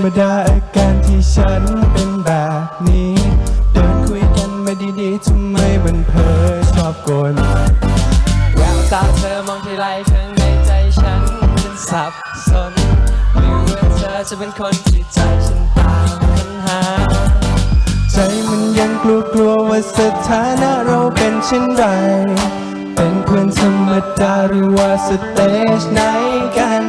รรมดาอาการที่ฉันเป็นแบบนี้ เดินคุยกันมาดีๆทำไมมันเพ้อชอบกลแววตาเธอมองทีไรข้างในใจฉันมันสับสนหรือว่าเธอจะเป็นคนที่ใจฉันตามค้นหา ใจมันยังกลัวกลัวๆว่าสถานะเราเป็นเช่นไร เป็นเพื่อนธรรมดาหรือว่าสเตจไหนกัน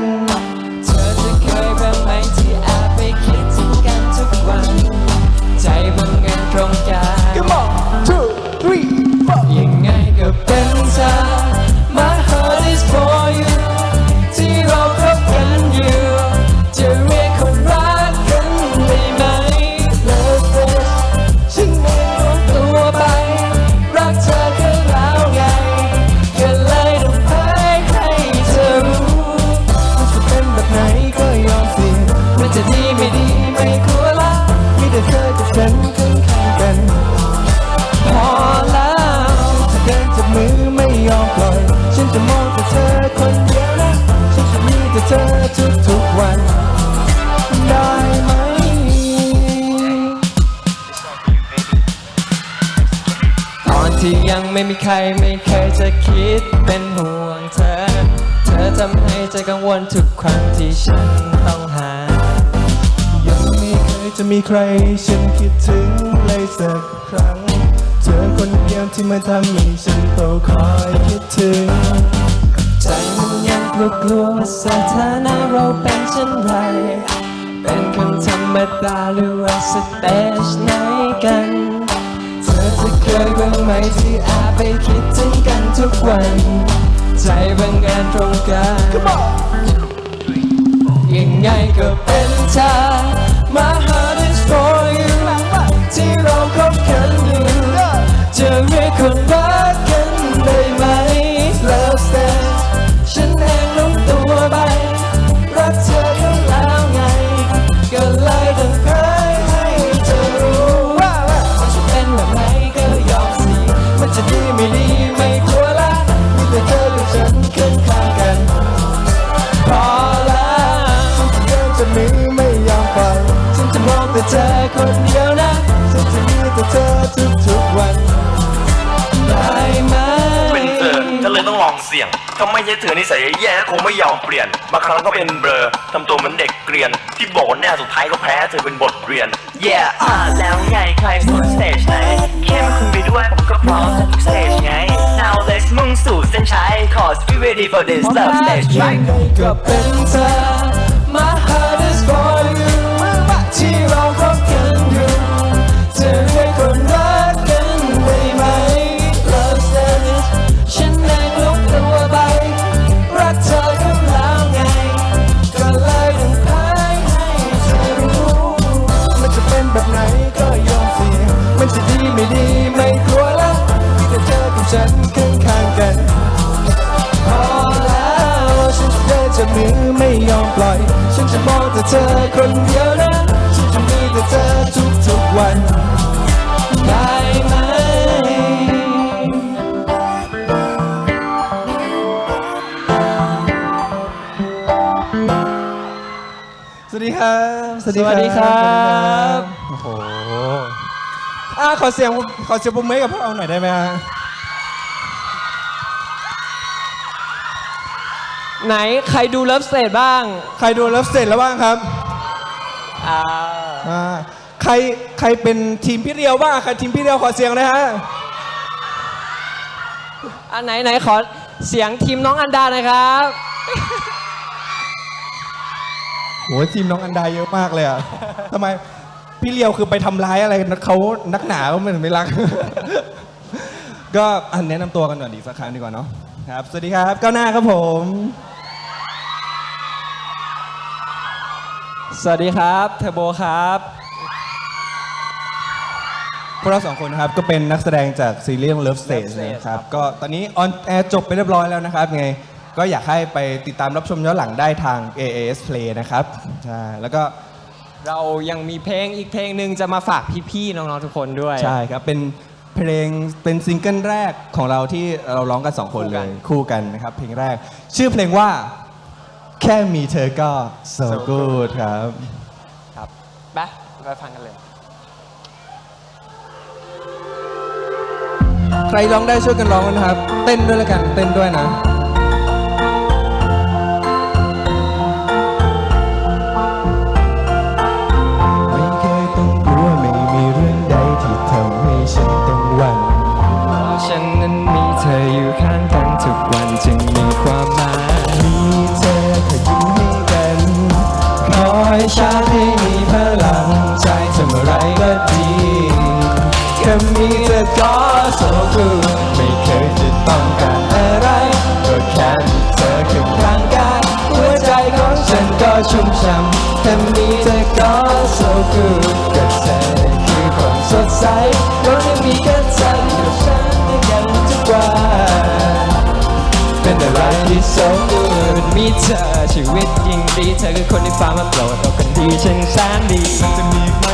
ที่ยังไม่มีใครไม่เคยจะคิดเป็นห่วงเธอ เธอทำให้ใจกังวลทุกครั้งที่ฉันต้องหา ยังไม่เคยจะมีใครฉันคิดถึงเลยสักครั้ง เธอคนเดียวที่มาทำให้ฉันเฝ้าคอยคิดถึง ใจมันยังกลัวกลัวว่าสถานะเราเป็นเช่นไร เป็นคนธรรมดาหรือว่าสเตจไหนกัน อจะเคยบ้างไหมที่อาไปคิดถึงกันทุกวัน ใจบังเอิญตรงกันยังไงก็เป็นเธอ My heart is for you ที่เราคบกันอยู่จะเรียกคนรักกันได้ไหม Love stand ถ้าไม่ใช่เธอนิสัยแย่ๆคงไม่ยอมเปลี่ยนบางครั้งก็เป็นเบลอทำตัวเหมือนเด็กเกรียน ที่โบนแน่สุดท้ายก็แพ้เธอเป็นบทเรียน Yeah อ่าแล้วไงใครสุดสเตจไหนแค่มาคุณไปด้วยผมก็พร้อมทุกสเตจไง Now let's มุ่งสู่เส้นชัย Cause we ready for this love stage ยั right งไงก็เป็นเธอ My heart is for you ที่เรา คนเดียวนะฉันจะมีแต่เธอทุกๆวัน ได้ไหม สวัสดีครับ สวัสดีครับ โอ้โหอะขอเสียงขอเสียงปรบมือให้กับพวกเราหน่อยได้ไหมฮะไหนใครดูเลิฟสเตทบ้าง ใครดูแล้วเสร็จแล้วบ้างครับ อ่าอ่าใครใครเป็นทีมพี่เรียวบ้างใครทีมพี่เรียวขอเสียงเลยฮะอันไหนไหนขอเสียงทีมน้องอันดาหนะครับ โหทีมน้องอันดาเยอะมากเลยอะทำไมพี่เลียวคือไปทำร้ายอะไรเขานักหนาก็ไม่ถึงไม่รัก ก็อันแนะนำตัวกันหน่อยดีสักครั้งดีกว่าเนาะครับ สวัสดีครับก้าวหน้าครับผม สวัสดีครับเทอร์โบครับพวกเราสองคนนะครับก็เป็นนักแสดงจากซีรีส์ Love Stage Love Stage นะครับก็ตอนนี้ออนแอร์จบไปเรียบร้อยแล้วนะครับไงก็อยากให้ไปติดตามรับชมย้อนหลังได้ทาง AAS Play นะครับใช่แล้วก็เรายังมีเพลงอีกเพลงหนึ่งจะมาฝากพี่ๆน้องๆทุกคนด้วย ใช่ครับเป็นเพลงเป็นซิงเกิลแรกของเราที่เราร้องกันสองคนเลยคู่กันนะครับเพลงแรก ชื่อเพลงว่า แค่มีเธอก็ so good ครับ ครับไปไปฟังกันเลย ใครร้องได้ช่วยกันร้องนะครับ เต้นด้วยแล้วกัน เต้นด้วยนะ แค่มีเธอก็โซกูไม่เคยจะต้องการอะไร ก็แค่มีเธอข้างข้างกายหัวใจของฉันก็ชุ่มช่ำแค่มีเธอก็โซกูก็เธอคือความสดใสก็ยังมีแค่เธออยู่กับฉันด้วยกันทุกวันเป็นอะไรที่ so good มีเธอชีวิตยิ่งดีเธอคือคนที่ฟ้ามาโปรดเอาคนดีช่างแสนดีมันจะมีไหม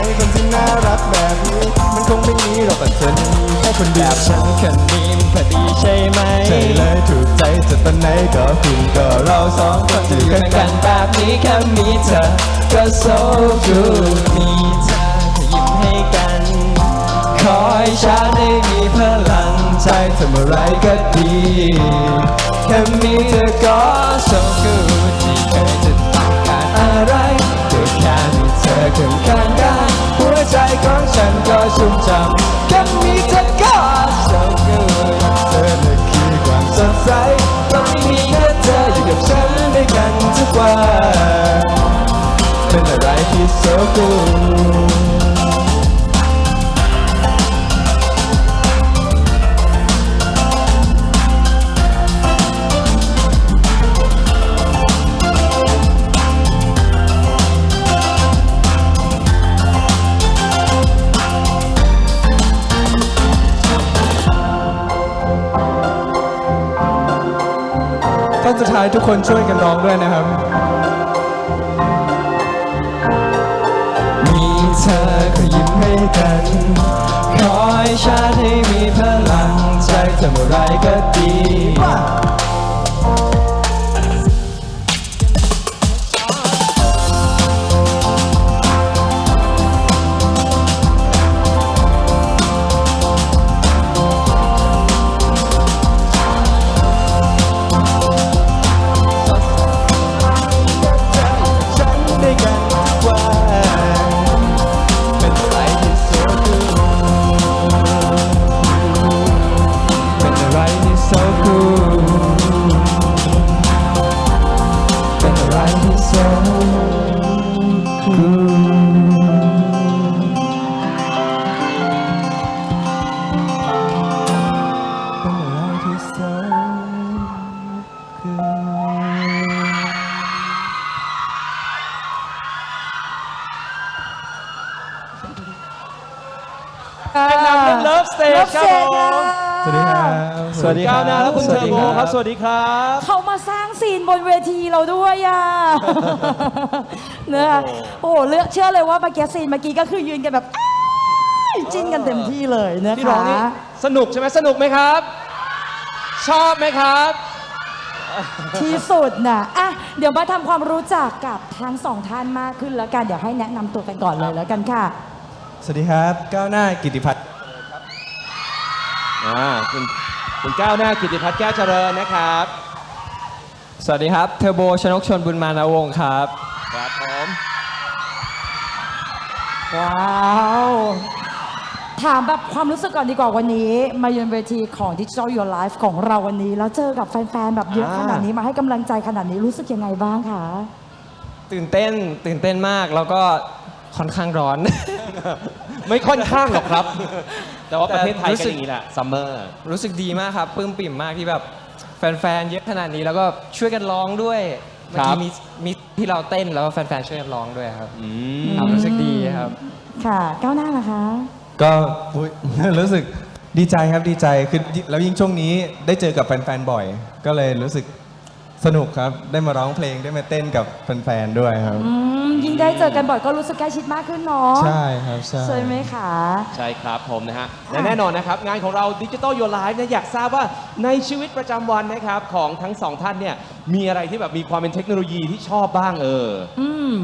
มีหรอกแต่เธอนั้แค่คนเดีแบยวบฉันคนนี้มันพอดีใช่ไหมใช่เลยถูกใจจากตอนไหนก็คุณก็เราสองคนอยู่กันกันแบบนี้แค่มีเธอก็ so good มีเธอยิ้มให้กัน คอยฉันให้มีพลังใจทำอะไรก็ดีแค่มีเธอก็ so good ที่เคยจะต้องการอะไรก็แค่ ท่อนสุดท้ายทุกคนช่วยกันร้องด้วยนะครับ ก็ยิ้มให้กันคอยชาติให้มีพลังใจทำอะไรก็ดี ครับ สวัสดีครับ เขามาสร้างซีนบนเวทีเราด้วยอะเนี่ยโอ้โหเลือกเชื่อเลยว่าเมื่อกี้ซีนเมื่อกี้ก็คือยืนกันแบบอ้ายจิ้นกันเต็มที่เลยนะพี่ร้อคะงนี่สนุกใช่ไหมสนุกไหมครับ ชอบไหมครับ ที่สุดน่ะอะ เดี๋ยวมาทำความรู้จักกับทั้งสองท่านมากขึ้นแล้วกัน เดี๋ยวให้แนะนำตัวกันก่อนเลยแล้วกันค่ะ สวัสดีครับ ก้าวหน้ากิติพัฒน์ อ่าคุณ คุณก้าวหน้ากิติพัฒน์แก้วเจริญนะครับสวัสดีครับ เทอร์โบชนกชนบุญมานวงศ์ครับ ครับผมว้าว ถามแบบความรู้สึกก่อนดีกว่าวันนี้ มายืนเวทีของ Digital Your Life ของเราวันนี้ แล้วเจอกับแฟน ๆ แบบเยอะขนาดนี้มาให้กำลังใจขนาดนี้รู้สึกยังไงบ้างคะ ตื่นเต้นตื่นเต้นมากแล้วก็ค่อนข้างร้อน ไม่ค่อนข้างหรอกครับ แต่ว่าประเทศไทยรู้ก็สึอกย่างนี้แหละซัมเมอร์รู้สึกดีมากครับปลื้มปิ่มมากที่แบบแฟนๆเยอะขนาดนี้แล้วก็ช่วยกันร้องด้วยเมื่อครักี้บมีมีที่เราเต้นแล้วก็แฟนๆช่วยกันร้องด้วยครับครับรู้สึกดีครับ ค่ะก้าวหน้านะคะก็อุ๊ย รู้สึกดีใจครับดีใจคือแล้วยิ่งช่วงนี้ได้เจอกับแฟนๆบ่อย ก็เลยรู้สึก สนุกครับ ได้มาร้องเพลงได้มาเต้นกับแฟนๆด้วยครับ อืมยิ่งได้เจอกันบ่อยก็รู้สึกใกล้ชิดมากขึ้นเนาะใช่ครับใช่ใช่ไหมคะ ใช่ครับผมนะฮะและแน่นอนนะครับ งานของเราดิจิตอลยูไลฟ์เนี่ยอยากทราบว่าในชีวิตประจำวันนะครับ ของทั้งสองท่านเนี่ยมีอะไรที่แบบมีความเป็นเทคโนโลยีที่ชอบบ้างเออ อืม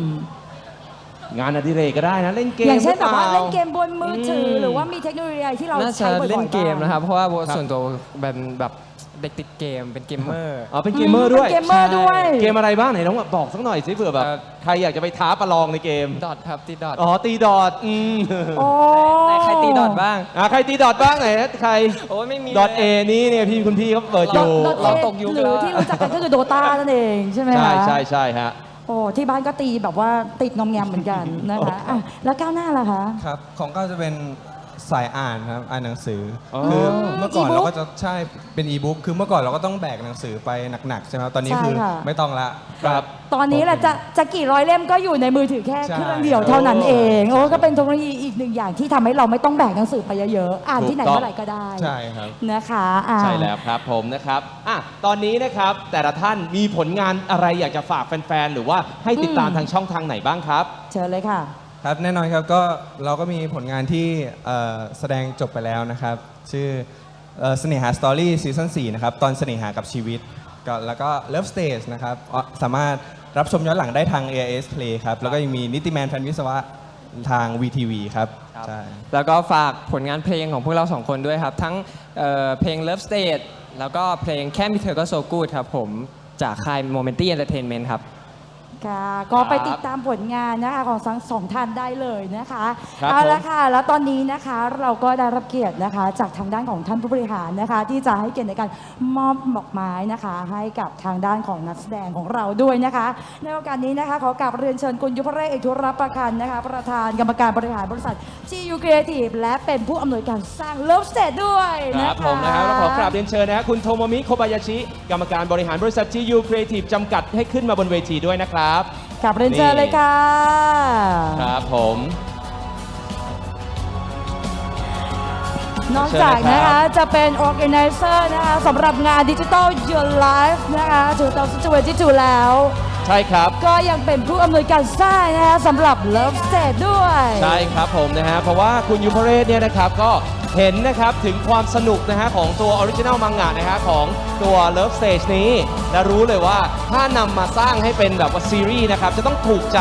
งานอดิเรกก็ได้นะ เล่นเกมอย่างเช่นแบบว่าหรือปเล่นเกมบนมือถืออม หรือว่ามีเทคโนโลยีอะไรที่เราน่าใช้จะบ่อยๆเล่นเกมบ้าง นะครับ เพราะว่าครับส่วนตัวเป็นแบบ เด็กติดเกมเป็นเกมเมอร์ อ๋อเป็นเกมเมอร์ด้วย เป็นเกมเมอร์ด้วย เกมอะไรบ้างไหนน้องบอกสักหน่อยสิเผื่อแบบเอ่อใครอยากจะไปท้าประลองในเกม ดอทครับตีดอทอ๋อตีดอทอืมโอ้แต่ใครตีดอทบ้าง อะใครตีดอทบ้างไหนนะใครโอ้ยไม่มีดอทลยเอนี่เนี่ยพี่คุณพี่เขาเปิดอดอทยู่ดอทเราเอตกยุคหรือแล้วที่รู้จักกันก็คือโดตานั่นเองใช่ไหมคะ ใช่ใช่ใช่ฮะ โอ้ที่บ้านก็ตีแบบว่าติดงอมแงมเหมือนกันนะคะอะแล้วก้าวหน้าล่ะคะ ครับ ของก็จะเป็น สายอ่านครับอ่านหนังสือออ คือเมื่อก่อนอีบุ๊กเราก็จะใช่เป็นอีบุ๊กคือเมื่อก่อนเราก็ต้องแบกหนังสือไปหนักๆใช่ไหมครับตอนนี้ใช่คือค่ะ ไม่ต้องละ ครับ ตอนนี้แหละจะจะกี่ร้อยเล่มก็อยู่ในมือถือแค่ใช่ เครื่องเดียวเท่านั้นเองโอ้ก็เป็นเทคโนโลยีอีกหนึ่งอย่างที่ทำให้เราไม่ต้องแบกหนังสือไปเยอะๆอ่านที่ไหนถูกต้อง เมื่อไหร่ก็ได้ใช่ครับ นะคะอ่า ใช่แล้วครับผมนะครับอะตอนนี้นะครับแต่ละท่านมีผลงานอะไรอยากจะฝากแฟนๆ หรือว่าให้ติดตามอืม ทางช่องทางไหนบ้างครับ เชิญเลยค่ะ ครับแน่นอนครับก็เราก็มีผลงานที่เอ่อแสดงจบไปแล้วนะครับ ชื่อเอ่อเสน่หาสตอรี่ซีซั่น4นะครับ ตอนเสน่หากับชีวิตก็แล้วก็ Love Stage นะครับอะสามารถรับชมย้อนหลังได้ทาง AIS Play ครับ แล้วก็ยังมีนิติแมนแฟนวิศวะทาง VTV ครับครับ ใช่ แล้วก็ฝากผลงานเพลงของพวกเราสองคนด้วยครับ ทั้งเอ่อเพลง Love State แล้วก็เพลงแค่มีเธอก็โซกูดครับผมจากค่าย Momenty Entertainment ครับ ค่ะก็ไปติดตามผลงานนะคะของทั้งสองท่านได้เลยนะคะครับเอาละผม ค่ะ แล้วตอนนี้นะคะเราก็ได้รับเกียรตินะคะ จากทางด้านของท่านผู้บริหารนะคะ ที่จะให้เกียรติในการมอบดอกไม้นะคะ ให้กับทางด้านของนักแสดงของเราด้วยนะคะ ในโอกาสนี้นะคะขอกราบเรียนเชิญคุณยุพเรศเอกธุรประคันนะคะ ประธานกรรมการบริหารบริษัท GU Creative และเป็นผู้อำนวยการสร้าง Love State ด้วยคนะรับคะผมนะครับแล้วขอกราบเรียนเชิญนะฮะคุณโทโมมิโคบายาชิ กรรมการบริหารบริษัท GU Creative จำกัดให้ขึ้นมาบนเวทีด้วยนะครับกราบเรียนเชิญเลยค่ะ ครับผม นอกจากเชิญเลยนะครัคะบจะเป็น organizer นะคะสำหรับงาน Digital Your Life นะคะ2022แล้ว ใช่ครับ ก็ยังเป็นผู้อำนวยการสร้างนะคะสำหรับ Love State ด้วย ใช่ครับผมนะฮะ เพราะว่าคุณยูพเรศเนี่ยนะครับก็ เห็นนะครับถึงความสนุกนะฮะของตัวออริจินัลมังงะนะฮะของตัว Love Stage นี้ และรู้เลยว่าถ้านำมาสร้างให้เป็นแบบว่าซีรีส์นะครับ จะต้องถูกใจ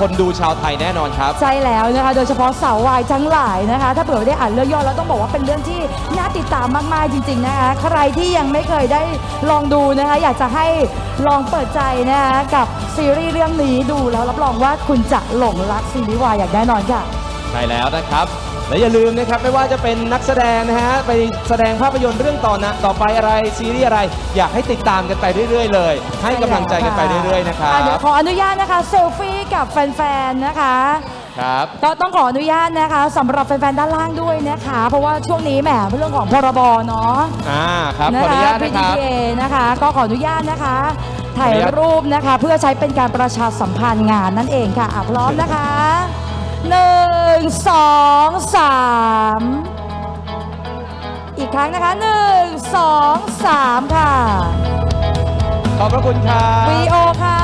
คนดูชาวไทยแน่นอนครับ ใช่แล้วนะคะ โดยเฉพาะสาววายทั้งหลายนะคะ ถ้าเผื่อไม่ได้อ่านเรื่องย่อแล้วต้องบอกว่าเป็นเรื่องที่น่าติดตามมากๆจริง ๆ นะคะ ใครที่ยังไม่เคยได้ลองดูนะคะ อยากจะให้ลองเปิดใจนะคะกับซีรีส์เรื่องนี้ดูแล้วรับรองว่าคุณจะหลงรักซีรีส์วายอย่างแน่นอนค่ะ ใช่แล้วนะครับ และอย่าลืมนะครับไม่ว่าจะเป็นนักแสดงนะฮะไปแสดงภาพยนตร์เรื่องต่อนะต่อไปอะไรซีรีส์อะไร อยากให้ติดตามกันไปเรื่อย ๆ เลย ให้กำลังใจกันไปเรื่อยๆนะครัอ่เดี๋ยวบขออนุญาตนะคะเซลฟี่กับแฟนๆนะคะครับก็ต้องขออนุญาตนะคะสำหรับแฟนๆด้านล่างด้วยนะคะ เพราะว่าช่วงนี้แหมเป็นเรื่องของพรบเนาะอ่าครับนะขออนุคะญาตนะครับ PDPA นะคะก็ขออนุญาตนะคะถ่ายขออนุญาตรูปนะคะ เพื่อใช้เป็นการประชาสัมพันธ์งานนั่นเองค่ะอะพร้อมนะคะ หนึ่งสองสามอีกครั้งนะคะหนึ่งสองสามค่ะ ขอบพระคุณครับวีโอค่ะ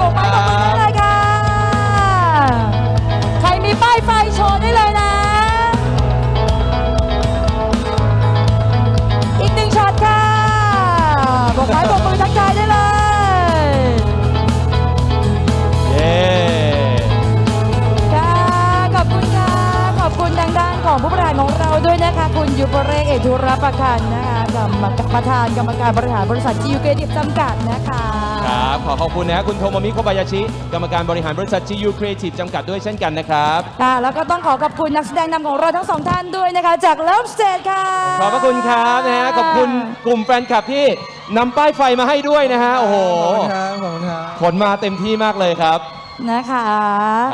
บอกไปบอกมือได้เลยค่ะ ใครมีป้ายไฟโชว์ได้เลยนะ ยนะคะคุณยุปเรศเอกธุรประคันนะคะกรรมการประธานกรรมการบริหารบริษัทจิวเกดิบจำกัดนะคะครับขอขอบคุณนะฮะคุณโทโมมิโคบายาชิ กรรมการบริหารบริษัท GU Creative จำกัดด้วยเช่นกันนะครับค่ะแล้วก็ต้องขอขอบคุณนักแสดงนำของเราทั้งสองท่านด้วยนะคะ จาก Love State ค่ะ ขอบพระคุณครับนะฮะขอบคุณกลุ่มแฟนคลับที่นำป้ายไฟมาให้ด้วยนะฮะโอ้โหขอบคุณครับขอบคุณครับขนมาเต็มที่มากเลยครับนะคะ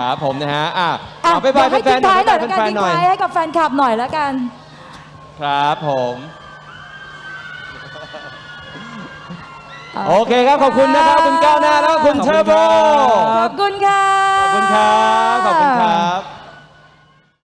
ครับผมนะฮะอะอะเอาไปบายเดี๋ยวให้แฟทิ้นงๆหน่ท้าอยยหน่อยไปแล้วกันแฟนทิ้งๆหน่อยท้ายให้กับแฟนคลับหน่อยแล้วกัน ครับผม โอเคครับขอบคุณนะครับคุณก้าวหน้าแล้วก็คุณเทอร์โบขอบคุณค่ะ ขอบคุณครับ ขอบคุณครับ